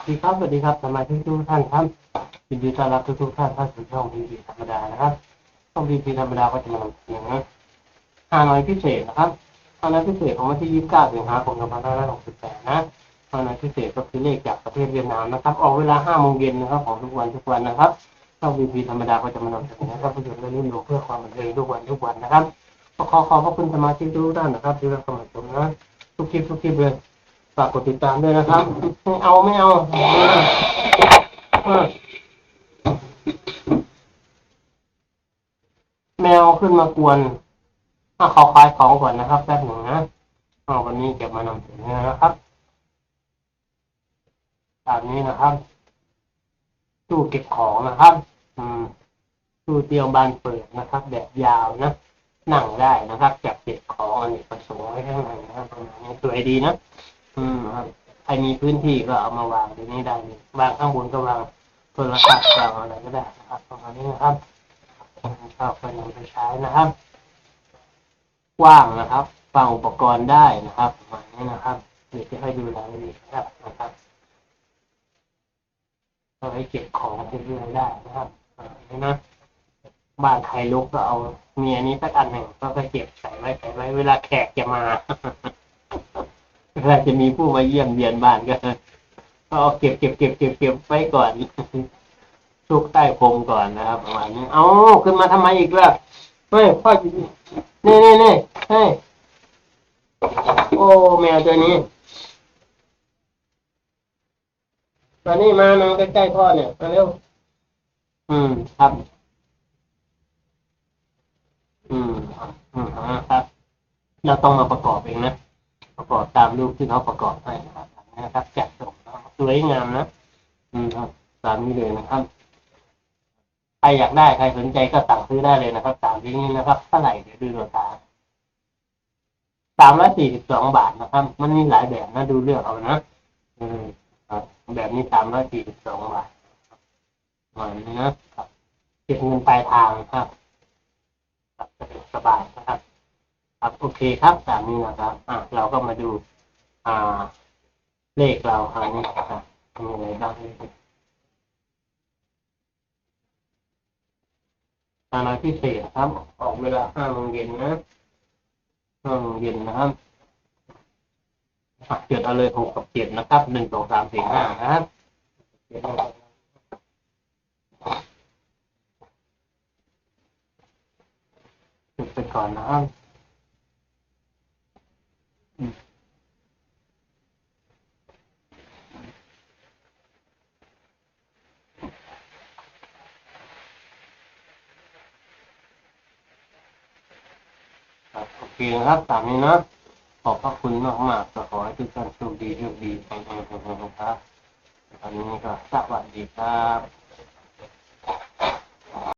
สวัสดีครับสวัสดีครับสมาชิกทุกท่านครับยินดีต้อนรับทุกทุกท่านเข้าสู่ช่องพีพีธรรมดานะครับช่องพีพีธรรมดาก็จะมานำเสนอฮานอยพิเศษนะครับฮานอยพิเศษของวันที่ 29 สิงหาคม 2568 นะฮานอยพิเศษก็คือเลขจากประเทศเวียดนามนะครับ ออกเวลา 5 โมงเย็นนะครับของทุกวันทุกวันนะครับช่องพีพีธรรมดาก็จะมานำเสนอครับประโยชน์และรุ่นรู้เพื่อความบันเทิงทุกวันทุกวันนะครับก็ขอขอบพระคุณสมาชิกทุกท่านนะครับที่รับชมผมนะทุกคลิปทุกคลิปเลยากกดติดตามด้วยนะครับ ไม่เอาไม่เอาแมวขึ้นมากวนถ้าเขาคลายของก่อนนะครับแป๊บหนึ่งนะเอาวันนี้เก็บมานำเสนอนะครับตามนี้นะครับตู้เก็บของนะครับ อืมตู้เตียวบานเปิดนะครับ แบบยาวนะนั่งได้นะครับ จับเก็บของอันนี้ประสงค์ไว้ข้างในนะครับประมาณนี้สวยดีนะ อืมครับใครมีพื้นที่ก็เอามาวางตรงนี้ได้เลยวางข้างบนก็วางโทรศัพท์วางอะไรก็ได้นะครับประมาณนี้นะครับก็ไปนำไปใช้นะครับ กว้างนะครับวางอุปกรณ์ได้นะครับประมาณนี้นะครับเดี๋ยวจะให้ดูรายละเอียดครับนะครับเอาไว้เก็บของเรื่อยๆได้นะครับอ่านี่นะบ้านใครลุกก็เอาเมีอันนี้สักอันหนึ่งก็ไปเก็บใส่ไว้ใส่ไว้เวลาแขกจะมา เวลาจะมีผู้มาเยี่ยมเยียนบ้านก็ก็เอาเก็บเก็บเก็บเก็บเก็บไว้ก่อนซุกใต้พรมก่อนนะครับประมาณนี้เอาขึ้นมาทำไมอีกล่ะเฮ้ยพ่อนี่นี่นี่เฮ้ยโอ้แมวตัวนี้มานี่มามาใกล้ๆพ่อเนี่ยมาเร็วอืมครับ อืมอืมครับ เราต้องมาประกอบเองนะ กอบตามรูปที่เขาประกอบให้นะครับนะครับจัดส่งนะสวยงามนะอืมครับตามนี้เลยนะครับใครอยากได้ใครสนใจก็สั่งซื้อได้เลยนะครับตามที่นี้นะครับเท่าไหร่เดี๋ยวดูราคาสามร้อยสี่สิบสองบาทนะครับ มันมีหลายแบบนะดูเลือกเอานะอืมแบบนี้สามร้อยสี่สิบสองบาทประมาณนี้นะครับเก็บเงินปลายทางครับครับสบายนะครับ ครับโอเคครับตามนี้นะครับอะเราก็มาดูอ่าเลขเราคราวนี้นะครับมีอะไรบ้างตารางพิเศษครับ ออกเวลาห้าโมงเย็นนะห้าโมงเย็นนะครับอะเกิดเอาเลยหกกับเจ็ดนะครับหนึ่งสองสามสี่ห้านะครับจุดไปก่อนนะครับ ครับโอเค นะครับตามนี้นะขอบพระคุณมากมากๆขอให้ทุกท่านโชคดีโชคดีไปๆๆๆครับตอนนี้ก็สวัสดีครับ